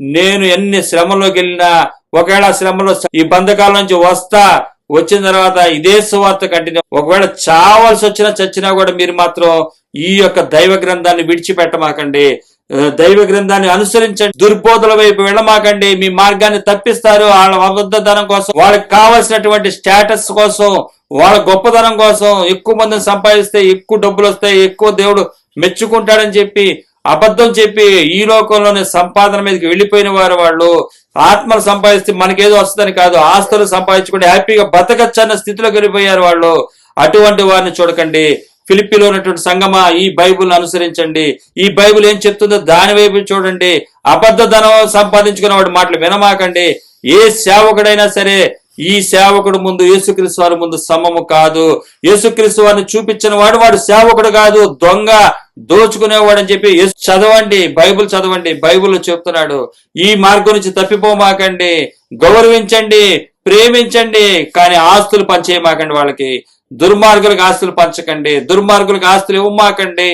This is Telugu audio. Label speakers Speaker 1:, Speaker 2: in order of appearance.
Speaker 1: నేను ఎన్ని శ్రమలోకి వెళ్ళినా ఒకవేళ శ్రమలో ఈ బంధకాల నుంచి వస్తా వచ్చిన తర్వాత ఇదే సువార్త కంటిన్యూ ఒకవేళ చావాల్సి వచ్చినా చచ్చినా కూడా మీరు మాత్రం ఈ యొక్క దైవ గ్రంథాన్ని విడిచిపెట్టమాకండి. దైవ గ్రంథాన్ని అనుసరించండి. దుర్బోధల వైపు వెళ్ళమాకండి. మీ మార్గాన్ని తప్పిస్తారు. వాళ్ళ అబద్ధతనం కోసం వాళ్ళకి కావాల్సినటువంటి స్టేటస్ కోసం వాళ్ళ గొప్పతనం కోసం ఎక్కువ మందిని సంపాదిస్తే ఎక్కువ డబ్బులు వస్తాయి ఎక్కువ దేవుడు మెచ్చుకుంటాడని చెప్పి అబద్ధం చెప్పి ఈ లోకంలోనే సంపాదన మీదకి వెళ్ళిపోయిన వారు వాళ్ళు ఆత్మలు సంపాదిస్తే మనకేదో వస్తుందని కాదు ఆస్తులు సంపాదించుకుంటే హ్యాపీగా బతకచ్చన్న స్థితిలోకి వెళ్ళిపోయారు వాళ్ళు. అటువంటి వారిని చూడకండి. ఫిలిపిలో ఉన్నటువంటి సంగమా ఈ బైబుల్ అనుసరించండి. ఈ బైబిల్ ఏం చెప్తుందో దాని వైపు చూడండి. అబద్ధ ధనం సంపాదించుకున్న వాడి మాటలు వినమాకండి. ఏ సేవకుడైనా సరే ఈ సేవకుడు ముందు యేసుక్రీస్తు వారి ముందు సమము కాదు. యేసుక్రీస్తు వారిని చూపించిన వాడు వాడు సేవకుడు కాదు దొంగ. దోచుకునేవాడు అని చెప్పి చదవండి బైబిల్ చదవండి బైబిల్ చెప్తున్నాడు. ఈ మార్గం నుంచి తప్పిపోమాకండి గౌరవించండి ప్రేమించండి కానీ ఆస్తులు పంచేయమాకండి వాళ్ళకి. దుర్మార్గులకు ఆస్తులు పంచకండి దుర్మార్గులకు ఆస్తులు ఇవ్వమాకండి.